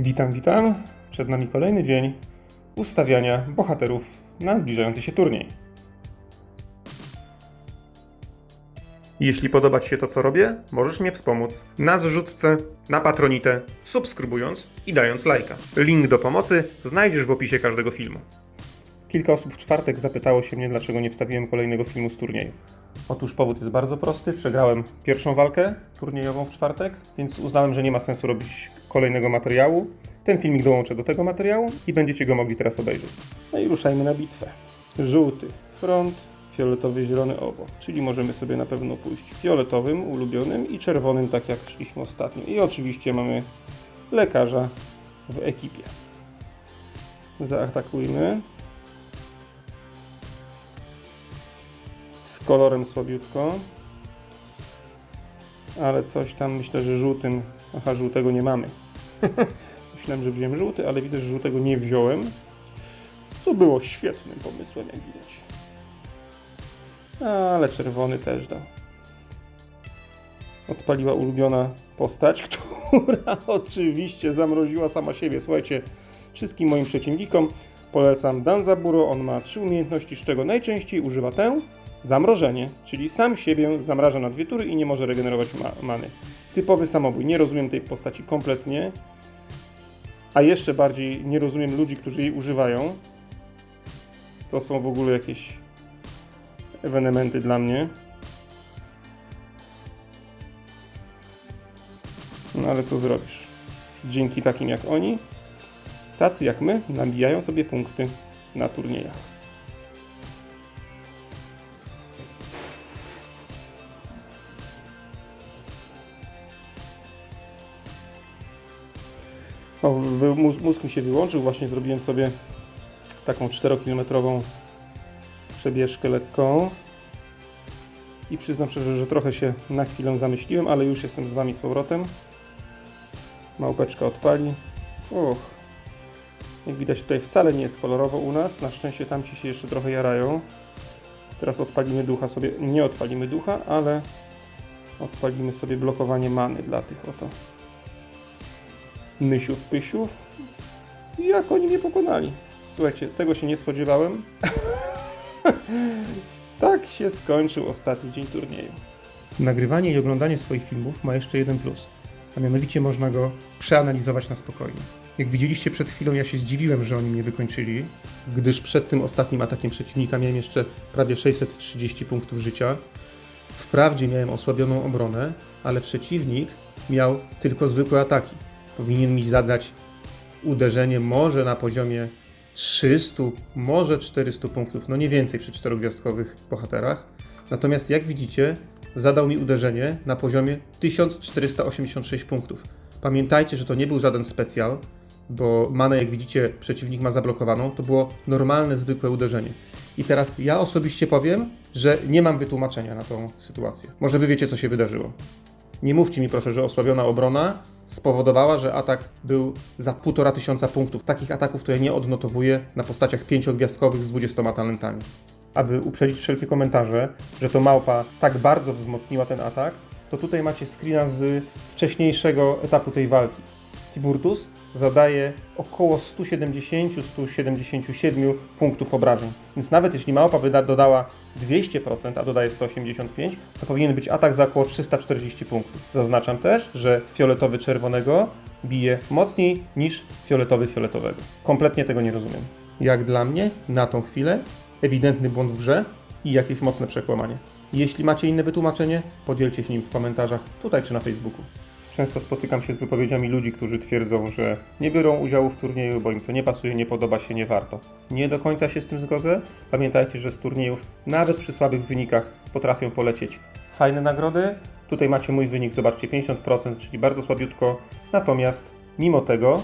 Witam, witam. Przed nami kolejny dzień ustawiania bohaterów na zbliżający się turniej. Jeśli podoba Ci się to, co robię, możesz mnie wspomóc na zrzutce, na patronitę, subskrybując i dając lajka. Link do pomocy znajdziesz w opisie każdego filmu. Kilka osób w czwartek zapytało się mnie, dlaczego nie wstawiłem kolejnego filmu z turnieju. Otóż powód jest bardzo prosty. Przegrałem pierwszą walkę turniejową w czwartek, więc uznałem, że nie ma sensu robić kolejnego materiału. Ten filmik dołączę do tego materiału i będziecie go mogli teraz obejrzeć. No i ruszajmy na bitwę. Żółty front, fioletowy, zielony obok. Czyli możemy sobie na pewno pójść fioletowym, ulubionym i czerwonym, tak jak szliśmy ostatnio. I oczywiście mamy lekarza w ekipie. Zaatakujmy. Z kolorem słabiutko. Ale coś tam myślę, że żółtym. Aha, żółtego nie mamy. Myślałem, że wziąłem żółty, ale widzę, że żółtego nie wziąłem. Co było świetnym pomysłem, jak widać. Ale czerwony też dał. Odpaliła ulubiona postać, która oczywiście zamroziła sama siebie. Słuchajcie, wszystkim moim przeciwnikom polecam Danzaburo. On ma trzy umiejętności, z czego najczęściej używa tę zamrożenie, czyli sam siebie zamraża na dwie tury i nie może regenerować ma many. Typowy samobój. Nie rozumiem tej postaci kompletnie. A jeszcze bardziej nie rozumiem ludzi, którzy jej używają. To są w ogóle jakieś ewenementy dla mnie. No ale co zrobisz? Dzięki takim jak oni, tacy jak my, nabijają sobie punkty na turniejach. O, wy- mózg, mózg mi się wyłączył, właśnie zrobiłem sobie taką 4-kilometrową przebieżkę lekką. I przyznam szczerze, że trochę się na chwilę zamyśliłem, ale już jestem z Wami z powrotem. Małpeczka odpali. Och. Jak widać tutaj wcale nie jest kolorowo u nas. Na szczęście tamci się jeszcze trochę jarają. Teraz odpalimy ducha sobie. Nie odpalimy ducha, ale odpalimy sobie blokowanie many dla tych oto mysiów pysiów. I jak oni mnie pokonali. Słuchajcie, tego się nie spodziewałem. tak się skończył ostatni dzień turnieju. Nagrywanie i oglądanie swoich filmów ma jeszcze jeden plus, a mianowicie można go przeanalizować na spokojnie. Jak widzieliście przed chwilą, ja się zdziwiłem, że oni mnie wykończyli, gdyż przed tym ostatnim atakiem przeciwnika miałem jeszcze prawie 630 punktów życia. Wprawdzie miałem osłabioną obronę, ale przeciwnik miał tylko zwykłe ataki. Powinien mi zadać uderzenie może na poziomie 300, może 400 punktów, no nie więcej przy czterogwiazdkowych bohaterach. Natomiast jak widzicie, zadał mi uderzenie na poziomie 1486 punktów. Pamiętajcie, że to nie był żaden specjal, bo manę, jak widzicie, przeciwnik ma zablokowaną, to było normalne, zwykłe uderzenie. I teraz ja osobiście powiem, że nie mam wytłumaczenia na tą sytuację. Może wy wiecie, co się wydarzyło. Nie mówcie mi proszę, że osłabiona obrona spowodowała, że atak był za półtora tysiąca punktów. Takich ataków to ja nie odnotowuję na postaciach pięciogwiazdkowych z 20 talentami. Aby uprzedzić wszelkie komentarze, że to małpa tak bardzo wzmocniła ten atak, to tutaj macie screena z wcześniejszego etapu tej walki. Tiburtus zadaje około 170-177 punktów obrażeń. Więc nawet jeśli małpa by da- dodała 200%, a dodaje 185%, to powinien być atak za około 340 punktów. Zaznaczam też, że fioletowy czerwonego bije mocniej niż fioletowy fioletowego. Kompletnie tego nie rozumiem. Jak dla mnie, na tą chwilę, ewidentny błąd w grze i jakieś mocne przekłamanie. Jeśli macie inne wytłumaczenie, podzielcie się nim w komentarzach tutaj czy na Facebooku. Często spotykam się z wypowiedziami ludzi, którzy twierdzą, że nie biorą udziału w turnieju, bo im to nie pasuje, nie podoba się, nie warto. Nie do końca się z tym zgodzę. Pamiętajcie, że z turniejów, nawet przy słabych wynikach, potrafią polecieć fajne nagrody. Tutaj macie mój wynik, zobaczcie, 50%, czyli bardzo słabiutko. Natomiast mimo tego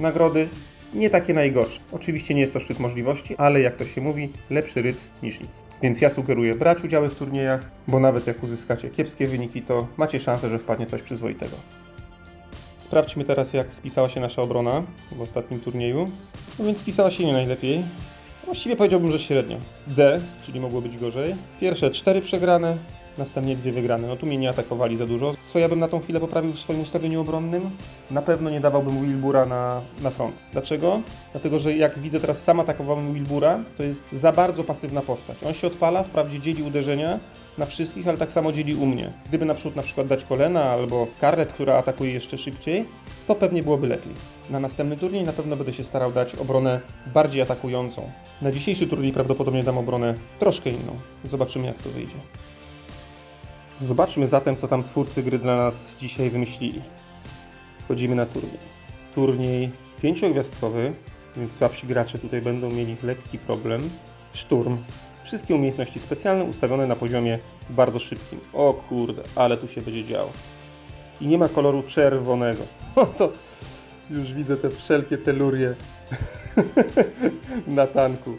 nagrody nie takie najgorsze. Oczywiście nie jest to szczyt możliwości, ale jak to się mówi, lepszy ryc niż nic. Więc ja sugeruję brać udziały w turniejach, bo nawet jak uzyskacie kiepskie wyniki, to macie szansę, że wpadnie coś przyzwoitego. Sprawdźmy teraz, jak spisała się nasza obrona w ostatnim turnieju. No więc spisała się nie najlepiej. Właściwie powiedziałbym, że średnio. D, czyli mogło być gorzej. Pierwsze cztery przegrane, następnie dwie wygrane. No tu mnie nie atakowali za dużo. Co ja bym na tą chwilę poprawił w swoim ustawieniu obronnym? Na pewno nie dawałbym Wilbura na, na front. Dlaczego? Dlatego, że jak widzę teraz sam atakowałem Wilbura, to jest za bardzo pasywna postać. On się odpala, wprawdzie dzieli uderzenia na wszystkich, ale tak samo dzieli u mnie. Gdyby na przykład, na przykład dać kolena albo Scarlett, która atakuje jeszcze szybciej, to pewnie byłoby lepiej. Na następny turniej na pewno będę się starał dać obronę bardziej atakującą. Na dzisiejszy turniej prawdopodobnie dam obronę troszkę inną. Zobaczymy jak to wyjdzie. Zobaczmy zatem, co tam twórcy gry dla nas dzisiaj wymyślili. Wchodzimy na turniej. Turniej pięciogwiazdkowy, więc słabsi gracze tutaj będą mieli lekki problem. Szturm. Wszystkie umiejętności specjalne ustawione na poziomie bardzo szybkim. O kurde, ale tu się będzie działo. I nie ma koloru czerwonego. No to już widzę te wszelkie telurie na tanku.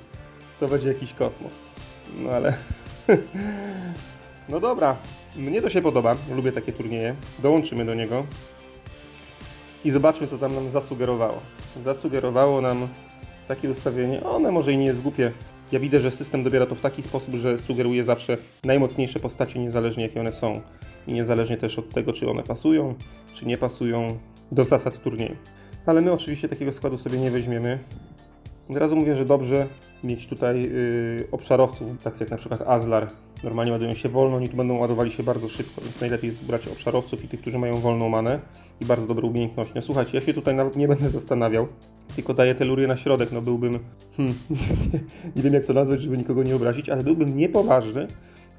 To będzie jakiś kosmos. No ale... No dobra, mnie to się podoba. Lubię takie turnieje. Dołączymy do niego. I zobaczmy, co tam nam zasugerowało. Zasugerowało nam takie ustawienie. One może i nie jest głupie. Ja widzę, że system dobiera to w taki sposób, że sugeruje zawsze najmocniejsze postacie, niezależnie jakie one są. I niezależnie też od tego, czy one pasują, czy nie pasują do zasad turnieju. Ale my oczywiście takiego składu sobie nie weźmiemy. Od razu mówię, że dobrze mieć tutaj yy, obszarowców, tacy jak na przykład Azlar. Normalnie ładują się wolno, oni tu będą ładowali się bardzo szybko, więc najlepiej jest brać obszarowców i tych, którzy mają wolną manę i bardzo dobre umiejętności. No słuchajcie, ja się tutaj nawet nie będę zastanawiał, tylko daję telurię na środek, no byłbym, hmm, nie wiem jak to nazwać, żeby nikogo nie obrazić, ale byłbym niepoważny,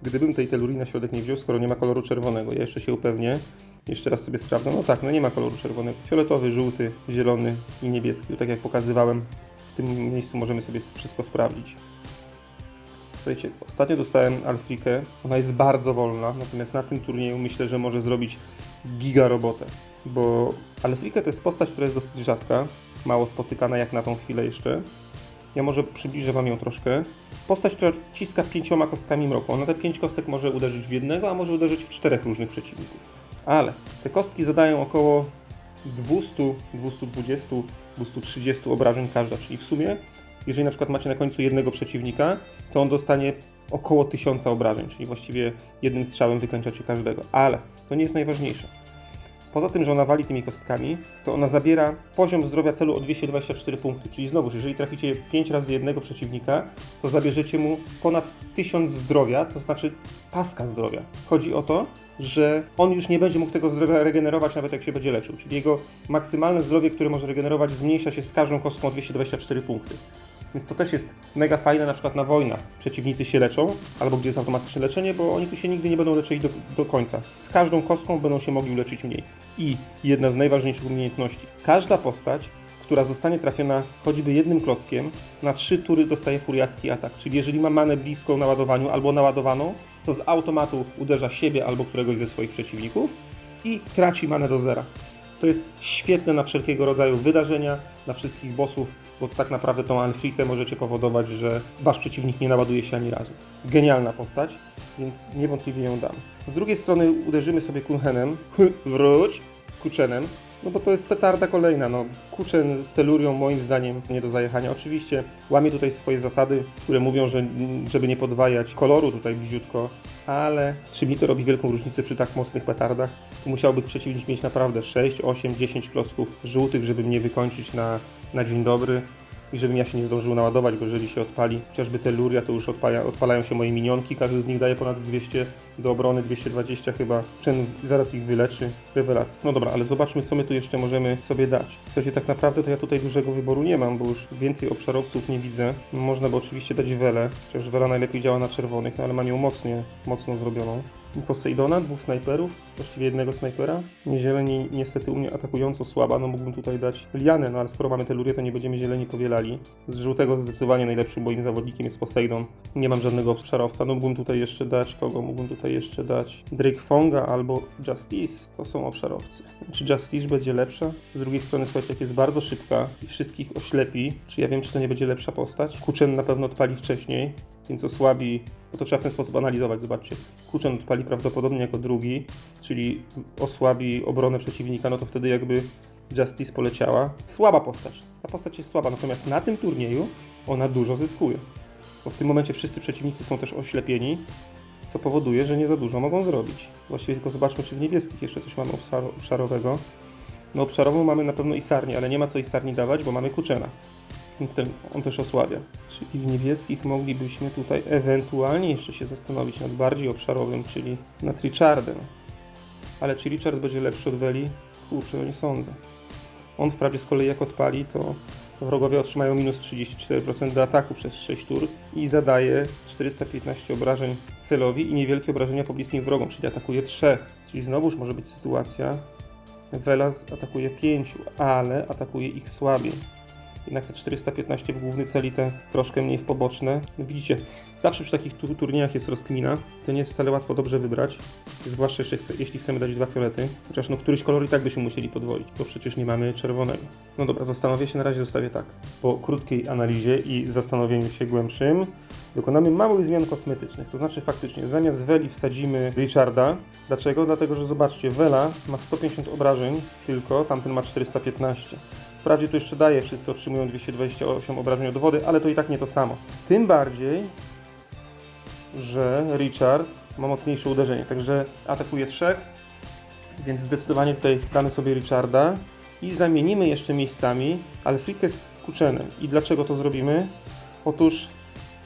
gdybym tej telurii na środek nie wziął, skoro nie ma koloru czerwonego. Ja jeszcze się upewnię, jeszcze raz sobie sprawdzę, no tak, no nie ma koloru czerwonego. Fioletowy, żółty, zielony i niebieski, tak jak pokazywałem, tym miejscu możemy sobie wszystko sprawdzić. Słuchajcie, ostatnio dostałem Alfrikę, ona jest bardzo wolna, natomiast na tym turnieju myślę, że może zrobić giga robotę, bo Alfrika to jest postać, która jest dosyć rzadka, mało spotykana jak na tą chwilę jeszcze. Ja może przybliżę Wam ją troszkę. Postać, która ciska pięcioma kostkami mroku. Ona te pięć kostek może uderzyć w jednego, a może uderzyć w czterech różnych przeciwników. Ale te kostki zadają około 200, 220, 230 obrażeń każda, czyli w sumie, jeżeli na przykład macie na końcu jednego przeciwnika, to on dostanie około 1000 obrażeń, czyli właściwie jednym strzałem wykończacie każdego. Ale to nie jest najważniejsze. Poza tym, że ona wali tymi kostkami, to ona zabiera poziom zdrowia celu o 224 punkty. Czyli znowu, jeżeli traficie 5 razy jednego przeciwnika, to zabierzecie mu ponad 1000 zdrowia, to znaczy paska zdrowia. Chodzi o to, że on już nie będzie mógł tego zdrowia regenerować nawet jak się będzie leczył. Czyli jego maksymalne zdrowie, które może regenerować, zmniejsza się z każdą kostką o 224 punkty. Więc to też jest mega fajne na przykład na wojnach. Przeciwnicy się leczą, albo gdzie jest automatyczne leczenie, bo oni tu się nigdy nie będą leczyli do, do końca. Z każdą kostką będą się mogli leczyć mniej. I jedna z najważniejszych umiejętności. Każda postać, która zostanie trafiona choćby jednym klockiem, na trzy tury dostaje furiacki atak. Czyli jeżeli ma manę blisko naładowaniu albo naładowaną, to z automatu uderza siebie albo któregoś ze swoich przeciwników i traci manę do zera. To jest świetne na wszelkiego rodzaju wydarzenia, na wszystkich bossów, bo tak naprawdę tą Alfrikę możecie powodować, że wasz przeciwnik nie naładuje się ani razu. Genialna postać, więc niewątpliwie ją dam. Z drugiej strony uderzymy sobie Kunhenem, wróć, Kuczenem, no bo to jest petarda kolejna, no. Kuczen z telurią moim zdaniem nie do zajechania. Oczywiście łamie tutaj swoje zasady, które mówią, że żeby nie podwajać koloru tutaj bliziutko, ale czy mi to robi wielką różnicę przy tak mocnych petardach? Tu musiałby przeciwnik mieć naprawdę 6, 8, 10 klocków żółtych, żeby mnie wykończyć na, na dzień dobry i żebym ja się nie zdążył naładować, bo jeżeli się odpali chociażby teluria, to już odpala, odpalają się moje minionki, każdy z nich daje ponad 200 do obrony, 220 chyba, Chen zaraz ich wyleczy, rewelacja. No dobra, ale zobaczmy co my tu jeszcze możemy sobie dać. W sensie tak naprawdę to ja tutaj dużego wyboru nie mam, bo już więcej obszarowców nie widzę. Można by oczywiście dać welę, chociaż wela najlepiej działa na czerwonych, no ale mam ją mocnie, mocno zrobioną. Poseidona, dwóch snajperów, właściwie jednego snajpera. Zieleni niestety u mnie atakująco słaba, no mógłbym tutaj dać Lianę, no ale skoro mamy telurię, to nie będziemy zieleni powielali. Z żółtego zdecydowanie najlepszym moim zawodnikiem jest Poseidon. Nie mam żadnego obszarowca, no mógłbym tutaj jeszcze dać kogo? Mógłbym tutaj jeszcze dać Drake Fonga albo Justice, to są obszarowcy. Czy Justice będzie lepsza? Z drugiej strony, słuchajcie, jak jest bardzo szybka i wszystkich oślepi, czy ja wiem, czy to nie będzie lepsza postać? Kuchen na pewno odpali wcześniej, więc osłabi, bo to trzeba w ten sposób analizować, zobaczcie. Kuchen odpali prawdopodobnie jako drugi, czyli osłabi obronę przeciwnika, no to wtedy jakby Justice poleciała. Słaba postać. Ta postać jest słaba, natomiast na tym turnieju ona dużo zyskuje. Bo w tym momencie wszyscy przeciwnicy są też oślepieni co powoduje, że nie za dużo mogą zrobić. Właściwie tylko zobaczmy, czy w niebieskich jeszcze coś mamy obszar- obszarowego. No obszarową mamy na pewno Isarni, ale nie ma co Isarni dawać, bo mamy Kuczena. Więc ten, on też osłabia. Czyli w niebieskich moglibyśmy tutaj ewentualnie jeszcze się zastanowić nad bardziej obszarowym, czyli nad Richardem. Ale czy Richard będzie lepszy od Veli? Kurczę, no nie sądzę. On wprawdzie z kolei jak odpali, to wrogowie otrzymają minus 34% do ataku przez 6 tur i zadaje 415 obrażeń celowi i niewielkie obrażenia pobliskim wrogom, czyli atakuje 3. Czyli znowuż może być sytuacja, Velas atakuje 5, ale atakuje ich słabiej. Jednak te 415 w główny cel i te troszkę mniej w poboczne. Widzicie, zawsze przy takich tu- turniejach jest rozkmina. To nie jest wcale łatwo dobrze wybrać. Zwłaszcza jeśli chcemy dać dwa fiolety. Chociaż no któryś kolor i tak byśmy musieli podwoić, bo przecież nie mamy czerwonego. No dobra, zastanowię się, na razie zostawię tak. Po krótkiej analizie i zastanowieniu się głębszym dokonamy małych zmian kosmetycznych. To znaczy faktycznie zamiast Weli wsadzimy Richarda. Dlaczego? Dlatego, że zobaczcie, Wela ma 150 obrażeń tylko, tamten ma 415. Wprawdzie tu jeszcze daje, wszyscy otrzymują 228 obrażeń od wody, ale to i tak nie to samo. Tym bardziej, że Richard ma mocniejsze uderzenie, także atakuje trzech, więc zdecydowanie tutaj damy sobie Richarda i zamienimy jeszcze miejscami Alfrikę z Kuczenem. I dlaczego to zrobimy? Otóż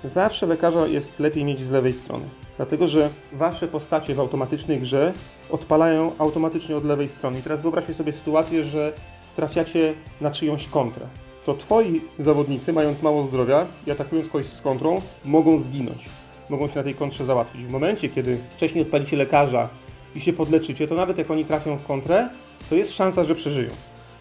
zawsze lekarza jest lepiej mieć z lewej strony. Dlatego, że wasze postacie w automatycznej grze odpalają automatycznie od lewej strony. I teraz wyobraźcie sobie sytuację, że trafiacie na czyjąś kontrę. To twoi zawodnicy, mając mało zdrowia i atakując kogoś z kontrą, mogą zginąć. Mogą się na tej kontrze załatwić. W momencie, kiedy wcześniej odpalicie lekarza i się podleczycie, to nawet jak oni trafią w kontrę, to jest szansa, że przeżyją.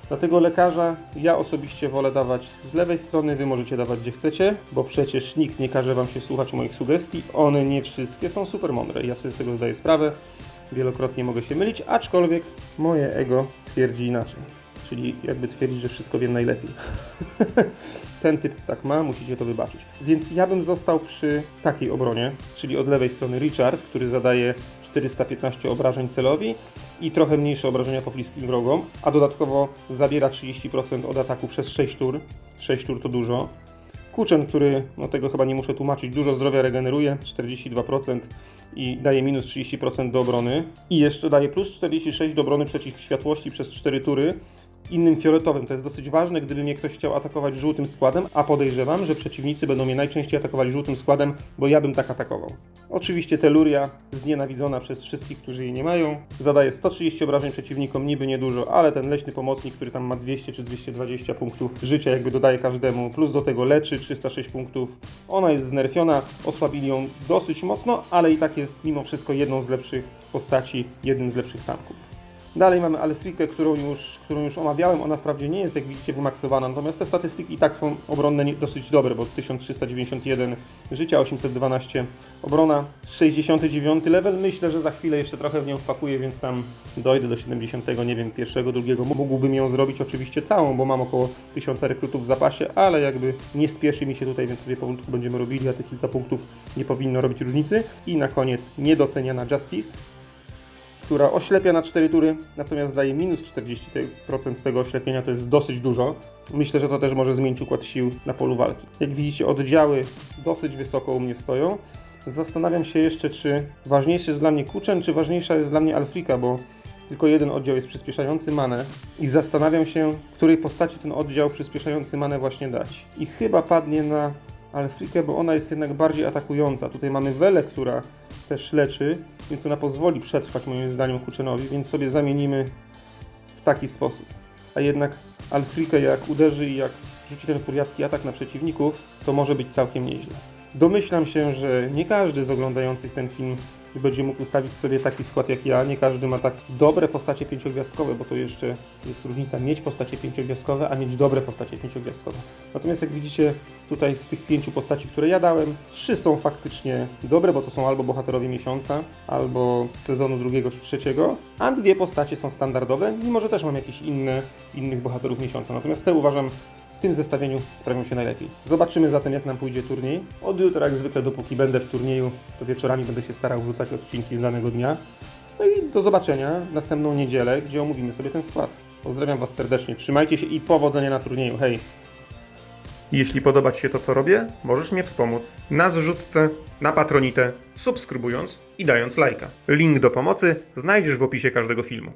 Dlatego lekarza ja osobiście wolę dawać z lewej strony, wy możecie dawać gdzie chcecie, bo przecież nikt nie każe wam się słuchać moich sugestii. One nie wszystkie są super mądre. Ja sobie z tego zdaję sprawę. Wielokrotnie mogę się mylić, aczkolwiek moje ego twierdzi inaczej. Czyli jakby twierdzi, że wszystko wiem najlepiej. Ten typ tak ma, musicie to wybaczyć. Więc ja bym został przy takiej obronie, czyli od lewej strony Richard, który zadaje 415 obrażeń celowi i trochę mniejsze obrażenia pobliskim wrogom, a dodatkowo zabiera 30% od ataku przez 6 tur. 6 tur to dużo. Kuczen, który, no tego chyba nie muszę tłumaczyć, dużo zdrowia regeneruje, 42% i daje minus 30% do obrony. I jeszcze daje plus 46 do obrony przeciw światłości przez 4 tury. Innym fioletowym, to jest dosyć ważne, gdyby mnie ktoś chciał atakować żółtym składem, a podejrzewam, że przeciwnicy będą mnie najczęściej atakowali żółtym składem, bo ja bym tak atakował. Oczywiście Teluria, znienawidzona przez wszystkich, którzy jej nie mają, zadaje 130 obrażeń przeciwnikom, niby niedużo, ale ten leśny pomocnik, który tam ma 200 czy 220 punktów życia, jakby dodaje każdemu, plus do tego leczy 306 punktów. Ona jest znerfiona, osłabili ją dosyć mocno, ale i tak jest mimo wszystko jedną z lepszych postaci, jednym z lepszych tanków. Dalej mamy Alfrikę, którą już, którą już omawiałem. Ona wprawdzie nie jest, jak widzicie, wymaksowana, natomiast te statystyki i tak są obronne dosyć dobre, bo 1391 życia, 812 obrona, 69 level. Myślę, że za chwilę jeszcze trochę w nią wpakuję, więc tam dojdę do 70, nie wiem, pierwszego, drugiego. Mógłbym ją zrobić oczywiście całą, bo mam około 1000 rekrutów w zapasie, ale jakby nie spieszy mi się tutaj, więc sobie powolutku będziemy robili, a te kilka punktów nie powinno robić różnicy. I na koniec niedoceniana Justice która oślepia na 4 tury, natomiast daje minus 40% tego oślepienia, to jest dosyć dużo. Myślę, że to też może zmienić układ sił na polu walki. Jak widzicie, oddziały dosyć wysoko u mnie stoją. Zastanawiam się jeszcze, czy ważniejszy jest dla mnie Kuchen, czy ważniejsza jest dla mnie Alfrika, bo tylko jeden oddział jest przyspieszający manę i zastanawiam się, której postaci ten oddział przyspieszający manę właśnie dać. I chyba padnie na Alfrikę, bo ona jest jednak bardziej atakująca. Tutaj mamy Welę, która też leczy, więc ona pozwoli przetrwać moim zdaniem Kuchenowi, więc sobie zamienimy w taki sposób. A jednak Alfrikę jak uderzy i jak rzuci ten furiacki atak na przeciwników, to może być całkiem nieźle. Domyślam się, że nie każdy z oglądających ten film będzie mógł ustawić sobie taki skład jak ja. Nie każdy ma tak dobre postacie pięciogwiazdkowe, bo to jeszcze jest różnica mieć postacie pięciogwiazdkowe, a mieć dobre postacie pięciogwiazdkowe. Natomiast jak widzicie tutaj z tych pięciu postaci, które ja dałem, trzy są faktycznie dobre, bo to są albo bohaterowie miesiąca, albo z sezonu drugiego czy trzeciego, a dwie postacie są standardowe, mimo że też mam jakieś inne, innych bohaterów miesiąca. Natomiast te uważam w tym zestawieniu sprawią się najlepiej. Zobaczymy zatem, jak nam pójdzie turniej. Od jutra, jak zwykle, dopóki będę w turnieju, to wieczorami będę się starał wrzucać odcinki z danego dnia. No i do zobaczenia w następną niedzielę, gdzie omówimy sobie ten skład. Pozdrawiam Was serdecznie, trzymajcie się i powodzenia na turnieju. Hej! Jeśli podoba Ci się to, co robię, możesz mnie wspomóc na zrzutce, na patronitę, subskrybując i dając lajka. Link do pomocy znajdziesz w opisie każdego filmu.